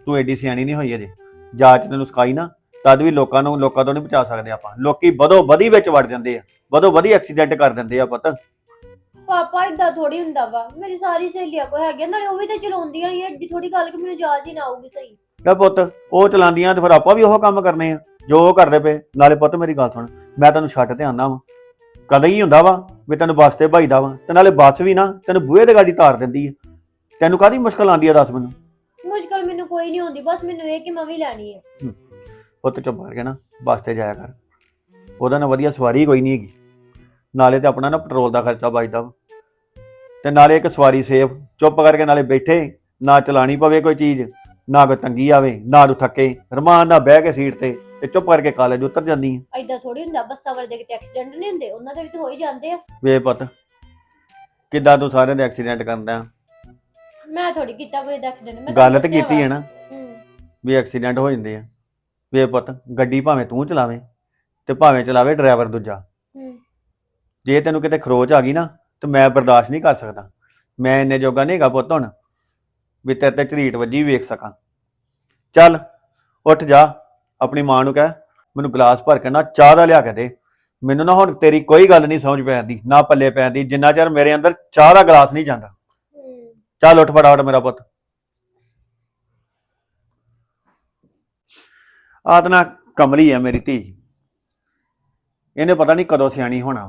ਤੂੰ ਐਡੀ ਸਿਆਣੀ ਨਹੀਂ ਹੋਈ ਅਜੇ। ਜਾਂਚ ਤੈਨੂੰ ਸਿਖਾਈ ਨਾ ਤਦ ਵੀ ਲੋਕਾਂ ਨੂੰ ਲੋਕਾਂ ਤੋਂ ਨਹੀਂ ਬਚਾ ਸਕਦੇ ਆਪਾਂ। ਲੋਕੀ ਵਧੋ ਵਧੀ ਵਿੱਚ ਵੜ ਜਾਂਦੇ ਆ। ਵਧੋ ਵਧੀ ਐਕਸੀਡੈਂਟ ਕਰ ਦਿੰਦੇ ਆ ਪੁੱਤ। ਪਾਪਾ ਇਦਾਂ ਥੋੜੀ ਹੁੰਦਾ ਵਾ। ਮੇਰੀ ਸਾਰੀ ਸਹੇਲੀਆਂ ਕੋ ਹੈਗੇ ਨਾਲੇ ਉਹ ਵੀ ਤਾਂ ਚਲਾਉਂਦੀਆਂ ਹੀ ਐਡੀ ਥੋੜੀ ਗੱਲ ਕਿ ਮੈਨੂੰ ਜਾਚ ਹੀ ਨਾ ਆਊਗੀ ਸਹੀ। ਕਹ ਪੁੱਤ ਉਹ ਚਲਾਉਂਦੀਆਂ ਤੇ ਫਿਰ ਆਪਾਂ ਵੀ ਉਹ ਕੰਮ ਕਰਨੇ ਆ। ਜੋ ਉਹ ਕਰਦੇ ਪਏ ਨਾਲੇ ਪੁੱਤ ਮੇਰੀ ਗੱਲ ਸੁਣ ਮੈਂ ਤੈਨੂੰ ਛੱਡ ਤੇ ਆਨਾ ਵਾ। ਕਦੇ ਹੀ ਹੁੰਦਾ ਵਾ ਵੀ ਤੈਨੂੰ ਬੱਸ ਤੇ ਭਾਈਦਾ ਵਾ ਤੇ ਨਾਲੇ ਬੱਸ ਵੀ ਨਾ ਤੈਨੂੰ ਬੂਹੇ ਤੇ ਗਾੜੀ ਤਾਰ ਦਿੰਦੀ ਆ। ਤੈਨੂੰ ਕਾਹਦੀ ਮੁਸ਼ਕਲ ਆਉਂਦੀ ਆ ਦੱਸ ਮੈਨੂੰ? ਮੁਸ਼ਕਲ ਮੈਨੂੰ ਕੋਈ ਨਹੀਂ ਹੁੰਦੀ ਬਸ ਮੈਨੂੰ ਇਹ ਕਿ ਮੈਂ ਵੀ ਲੈਣੀ ਹੈ। ਪੁੱਤ ਚੁੱਪ ਕਰਕੇ ਨਾ ਬੱਸ ਤੇ ਜਾਇਆ ਕਰ। ਉਹਦਾ ਨਾ ਵਧੀਆ ਸਵਾਰੀ ਕੋਈ ਨਹੀਂ ਹੈਗੀ। ਨਾਲੇ ਤੇ ਆਪਣਾ ਨਾ ਪੈਟਰੋਲ ਦਾ ਖਰਚਾ ਬਚਦਾ ਵਾ। ਤੇ ਨਾਲੇ ਇੱਕ ਸਵਾਰੀ ਸੇਫ ਚੁੱਪ ਕਰਕੇ ਨਾਲੇ ਬੈਠੇ ਨਾ ਚਲਾਣੀ ਪਵੇ ਕੋਈ ਚੀਜ਼। ਨਾ ਕੋਈ ਤੰਗੀ ਆਵੇ ਨਾ ਤੂੰ ਥੱਕੇ ਰਮਾਨ ਨਾਲ ਬਹਿ ਕੇ ਸੀਟ ਤੇ ਤੇ ਚੁੱਪ ਕਰਕੇ ਕਾਲਜ ਉਤਰ ਜਾਂਦੀ ਆ। ਐਦਾਂ ਥੋੜੀ ਹੁੰਦਾ ਬੱਸਾਂ ਵਾਲੇ ਦੇ ਕਿਤੇ ਐਕਸੀਡੈਂਟ ਨਹੀਂ ਹੁੰਦੇ? ਉਹਨਾਂ ਦੇ ਵੀ ਤਾਂ ਹੋ ਹੀ ਜਾਂਦੇ ਆ। ਵੇ ਪੁੱਤ ਕਿੱਦਾਂ ਤੂੰ ਸਾਰਿਆਂ ਦੇ ਐਕਸੀਡੈਂਟ ਕਰਦਾ? ਮੈਂ ਥੋੜੀ ਕੀਤਾ ਕੋਈ ਐਕਸੀਡੈਂਟ ਮੈਂ ਗੱਲ ਤੇ ਕੀਤੀ ਹੈ। ਨਾ? ਹੂੰ। ਵੀ ਐਕਸੀਡੈਂਟ ਹੋ ਜਾਂਦੇ ਆ। ਵੇ ਪੁੱਤ ਗੱਡੀ ਭਾਵੇਂ ਤੂੰ ਚਲਾਵੇਂ ਤੇ ਭਾਵੇਂ ਚਲਾਵੇ ਡਰਾਈਵਰ ਦੂਜਾ। ਹੂੰ। ਜੇ ਤੈਨੂੰ ਕਿਤੇ ਖਰੋਚ ਆ ਗਈ ਨਾ ਤੇ ਮੈਂ ਬਰਦਾਸ਼ਤ ਨਹੀਂ ਕਰ ਸਕਦਾ। ਮੈਂ ਇੰਨੇ ਜੋਗਾ ਨਹੀਂ ਹੈਗਾ ਪੁੱਤ ਹੁਣ। ਵੀ ਤੇਰੇ ਤੇ ਝਰੀਟ ਵੱਜੀ, ਵੇਖ ਸਕਾਂ। ਚੱਲ, ਉੱਠ ਜਾ, ਆਪਣੀ ਮਾਂ ਨੂੰ ਕਹਿ, ਮੈਨੂੰ ਗਲਾਸ ਭਰ ਕੇ ਨਾ ਚਾਹ ਦਾ ਲਿਆ ਕੇ ਦੇ। ਮੈਨੂੰ ਨਾ ਹੁਣ ਤੇਰੀ ਕੋਈ ਗੱਲ ਨਹੀਂ ਸਮਝ ਪੈਂਦੀ, ਨਾ ਪੱਲੇ ਪੈਂਦੀ, ਜਿੰਨਾ ਚਿਰ ਮੇਰੇ ਅੰਦਰ ਚਾਹ ਦਾ ਗਲਾਸ ਨਹੀਂ ਜਾਂਦਾ। ਚੱਲ ਉੱਠ ਫਟਾਫਟ ਮੇਰਾ ਪੁੱਤ। ਆਹ ਤਾਂ ਨਾ ਕਮਲੀ ਆ ਮੇਰੀ ਧੀ। ਇਹਨੇ ਪਤਾ ਨਹੀਂ ਕਦੋਂ ਸਿਆਣੀ ਹੋਣਾ